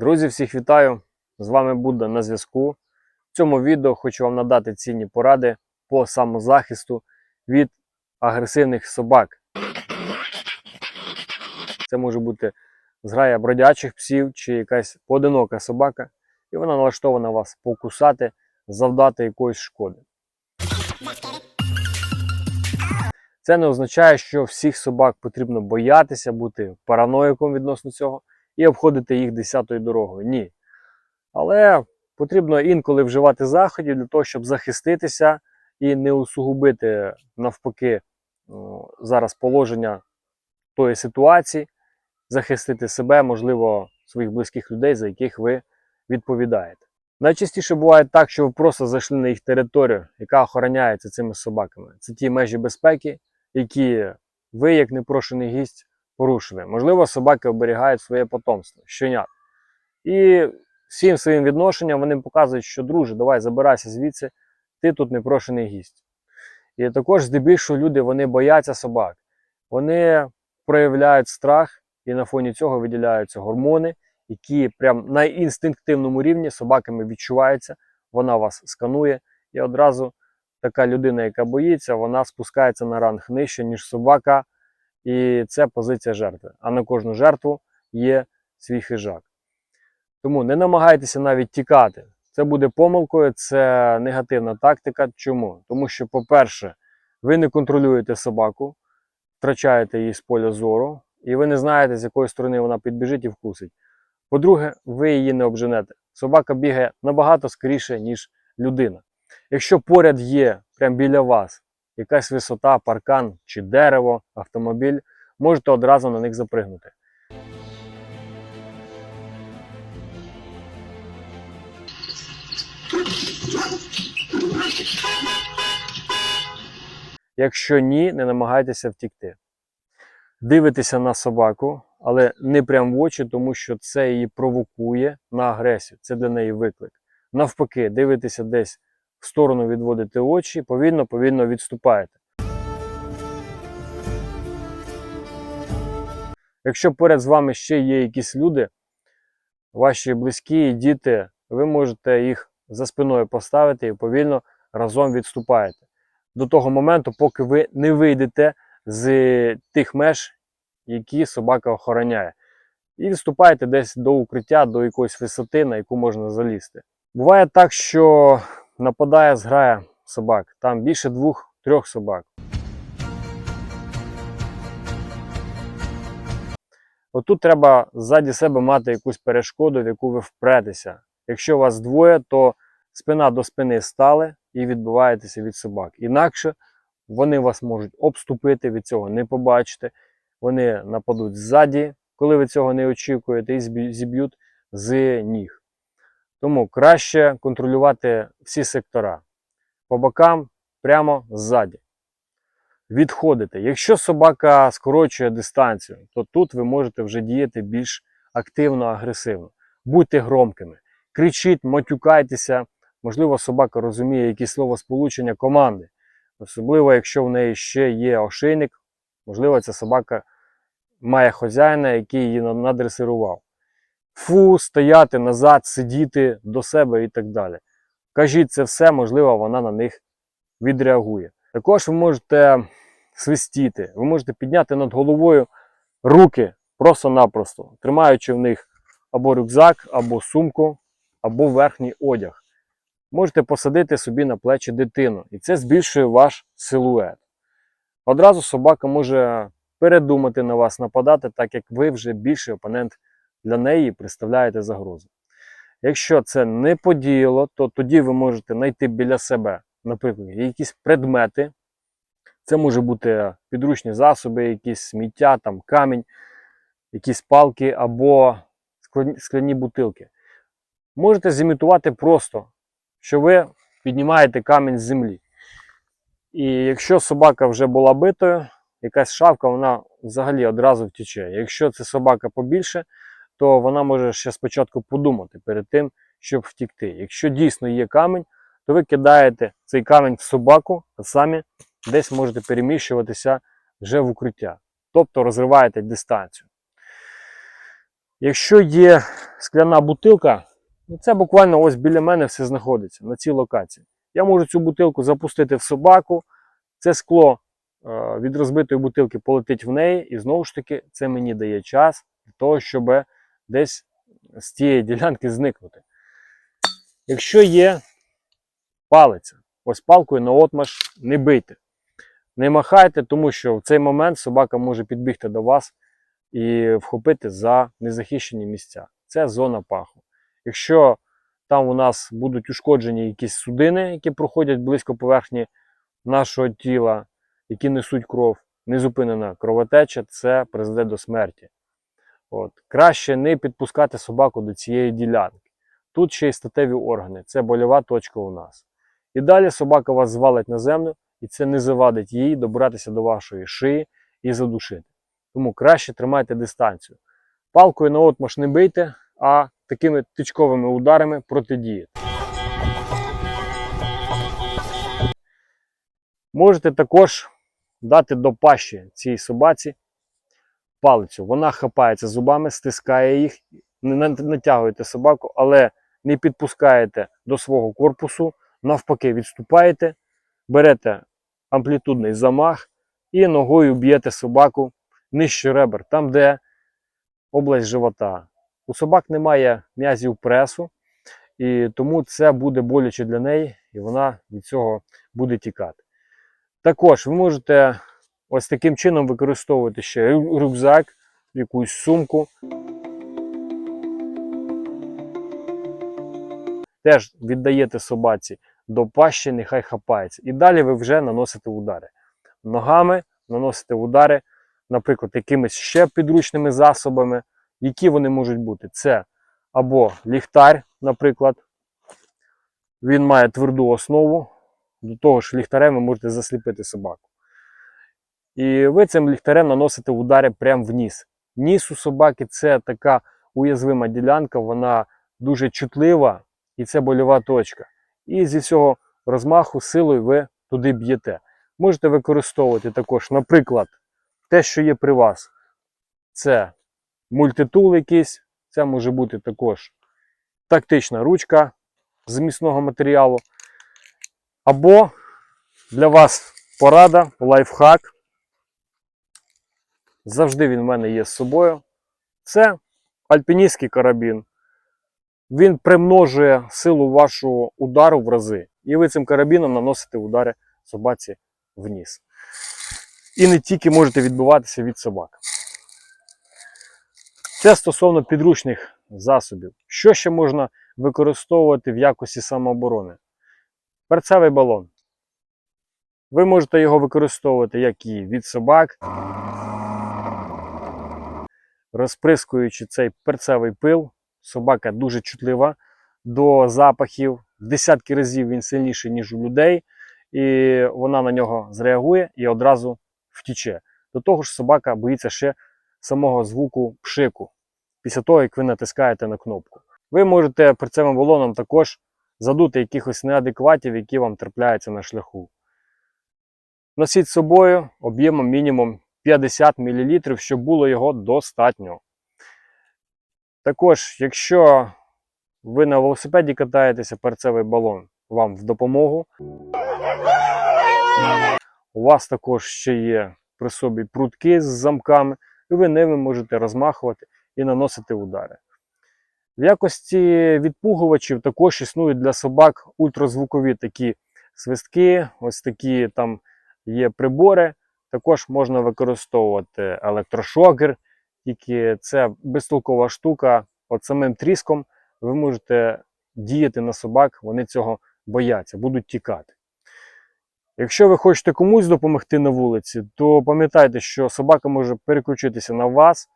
Друзі, всіх вітаю! З вами Будда на зв'язку. В цьому відео хочу вам надати цінні поради по самозахисту від агресивних собак. Це може бути зграя бродячих псів чи якась поодинока собака, і вона налаштована вас покусати, завдати якоїсь шкоди. Це не означає, що всіх собак потрібно боятися, бути параноїком відносно цього і обходити їх десятою дорогою. Ні. Але потрібно інколи вживати заходів для того, щоб захиститися і не усугубити навпаки зараз положення тої ситуації, захистити себе, можливо, своїх близьких людей, за яких ви відповідаєте. Найчастіше буває так, що ви просто зайшли на їх територію, яка охороняється цими собаками. Це ті межі безпеки, які ви, як непрошений гість, порушили. Можливо, собаки оберігають своє потомство, щенят. І всім своїм відношенням вони показують, що друже, давай забирайся звідси, ти тут непрошений гість. І також, здебільшого, люди вони бояться собак. Вони проявляють страх і на фоні цього виділяються гормони, які прям на інстинктивному рівні собаками відчуваються, вона вас сканує, і одразу така людина, яка боїться, вона спускається на ранг нижче, ніж собака, і це позиція жертви. А на кожну жертву є свій хижак. Тому не намагайтеся навіть тікати. Це буде помилкою, це негативна тактика. Чому? Тому що, по-перше, ви не контролюєте собаку, втрачаєте її з поля зору, і ви не знаєте, з якої сторони вона підбіжить і вкусить. По-друге, ви її не обженете. Собака бігає набагато скоріше, ніж людина. Якщо поряд є, прямо біля вас, якась висота, паркан чи дерево, автомобіль, можете одразу на них запригнути. Якщо ні, не намагайтеся втікти. Дивитеся на собаку, але не прямо в очі, тому що це її провокує на агресію. Це для неї виклик. Навпаки, дивитеся десь в сторону відводите очі, повільно, повільно відступаєте. Якщо поряд з вами ще є якісь люди, ваші близькі, діти, ви можете їх за спиною поставити і повільно разом відступаєте. До того моменту, поки ви не вийдете з тих меж, які собака охороняє. І відступаєте десь до укриття, до якоїсь висоти, на яку можна залізти. Буває так, що нападає зграя собак, там більше двох-трьох собак. Отут треба ззаді себе мати якусь перешкоду, в яку ви впретеся. Якщо вас двоє, то спина до спини стали і відбиваєтеся від собак. Інакше вони вас можуть обступити, від цього не побачите. Вони нападуть ззаді, коли ви цього не очікуєте, і зіб'ють з ніг. Тому краще контролювати всі сектора. По бокам, прямо ззаді. Відходите. Якщо собака скорочує дистанцію, то тут ви можете вже діяти більш активно, агресивно. Будьте громкими, кричіть, матюкайтеся. Можливо, собака розуміє якісь словосполучення команди. Особливо, якщо в неї ще є ошейник, можливо, ця собака має хазяїна, який її надресирував. Фу, стояти назад, сидіти до себе і так далі. Кажіть це все, можливо, вона на них відреагує. Також ви можете свистіти, ви можете підняти над головою руки просто-напросто, тримаючи в них або рюкзак, або сумку, або верхній одяг. Можете посадити собі на плечі дитину, і це збільшує ваш силует. Одразу собака може передумати на вас нападати, так як ви вже більший опонент для неї представляєте загрозу. Якщо це не подіяло, то тоді ви можете знайти біля себе, наприклад, якісь предмети. Це може бути підручні засоби, якісь сміття, там камінь, якісь палки або скляні- бутилки. Можете зімітувати просто, що ви піднімаєте камінь з землі. І якщо собака вже була битою, якась шавка, вона взагалі одразу втіче. Якщо це собака побільше, то вона може ще спочатку подумати перед тим, щоб втікти. Якщо дійсно є камінь, то ви кидаєте цей камінь в собаку, а самі десь можете переміщуватися вже в укриття. Тобто розриваєте дистанцію. Якщо є скляна бутилка, ну це буквально ось біля мене все знаходиться на цій локації. Я можу цю бутилку запустити в собаку, це скло е, від розбитої бутилки полетить в неї, і знову ж таки, це мені дає час для того, щоб десь з тієї ділянки зникнути. Якщо є палиця, ось палкою на отмаш не бийте. Не махайте, тому що в цей момент собака може підбігти до вас і вхопити за незахищені місця. Це зона паху. Якщо там у нас будуть ушкоджені якісь судини, які проходять близько поверхні нашого тіла, які несуть кров, незупинена кровотеча, це призведе до смерті. От. Краще не підпускати собаку до цієї ділянки. Тут ще й статеві органи, це больова точка у нас. І далі собака вас звалить на землю, і це не завадить їй добратися до вашої шиї і задушити. Тому краще тримайте дистанцію. Палкою на отмаш не бийте, а такими тичковими ударами протидіяти. Можете також дати до пащі цій собаці палицю. Вона хапається зубами, стискає їх, не натягуєте собаку, але не підпускаєте до свого корпусу, навпаки, відступаєте, берете амплітудний замах і ногою б'єте собаку нижче ребер, там, де область живота. У собак немає м'язів пресу, і тому це буде боляче для неї, і вона від цього буде тікати. Також ви можете ось таким чином використовувати ще рюкзак, якусь сумку. Теж віддаєте собаці до пащі, нехай хапається. І далі ви вже наносите удари. Ногами наносите удари, наприклад, якимись ще підручними засобами. Які вони можуть бути? Це або ліхтар, наприклад. Він має тверду основу. До того ж, ліхтарем ви можете засліпити собаку. І ви цим ліхтарем наносите удари прямо в ніс. Ніс у собаки це така уязвима ділянка, вона дуже чутлива і це больова точка. І зі всього розмаху силою ви туди б'єте. Можете використовувати також, наприклад, те, що є при вас. Це мультитул якийсь, це може бути також тактична ручка з міцного матеріалу. Або для вас порада, лайфхак. Завжди він в мене є з собою. Це альпіністський карабін. Він примножує силу вашого удару в рази. І ви цим карабіном наносите удари собаці в. І не тільки можете відбиватися від собак. Це стосовно підручних засобів. Що ще можна використовувати в якості самооборони? Перцевий балон. Ви можете його використовувати як і від собак, розприскуючи цей перцевий пил. Собака дуже чутлива до запахів. В десятки разів він сильніший, ніж у людей, і вона на нього зреагує і одразу втіче. До того ж, собака боїться ще самого звуку пшику після того, як ви натискаєте на кнопку. Ви можете перцевим балоном також задути якихось неадекватів, які вам трапляються на шляху. Носіть з собою об'ємом мінімум 50 мл, щоб було його достатньо. Також, якщо ви на велосипеді катаєтеся, перцевий балон вам в допомогу. У вас також ще є при собі прутки з замками, і ви ними можете розмахувати і наносити удари. В якості відпугувачів також існують для собак ультразвукові такі свистки, ось такі там є прибори. Також можна використовувати електрошокер, тільки це безтолкова штука. От самим тріском ви можете діяти на собак, вони цього бояться, будуть тікати. Якщо ви хочете комусь допомогти на вулиці, то пам'ятайте, що собака може переключитися на вас.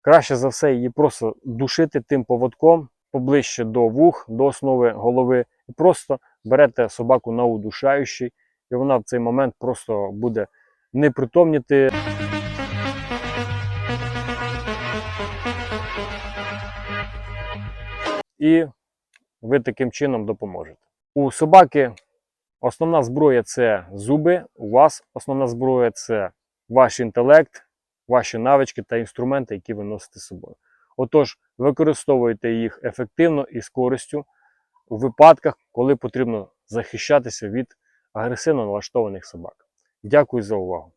Краще за все її просто душити тим поводком поближче до вух, до основи голови. І просто берете собаку на удушаючий, і вона в цей момент просто буде непритомніти. І ви таким чином допоможете. У собаки основна зброя це зуби, у вас основна зброя це ваш інтелект, ваші навички та інструменти, які ви носите з собою. Отож, використовуйте їх ефективно і з користю у випадках, коли потрібно захищатися від агресивно налаштованих собак. Дякую за увагу!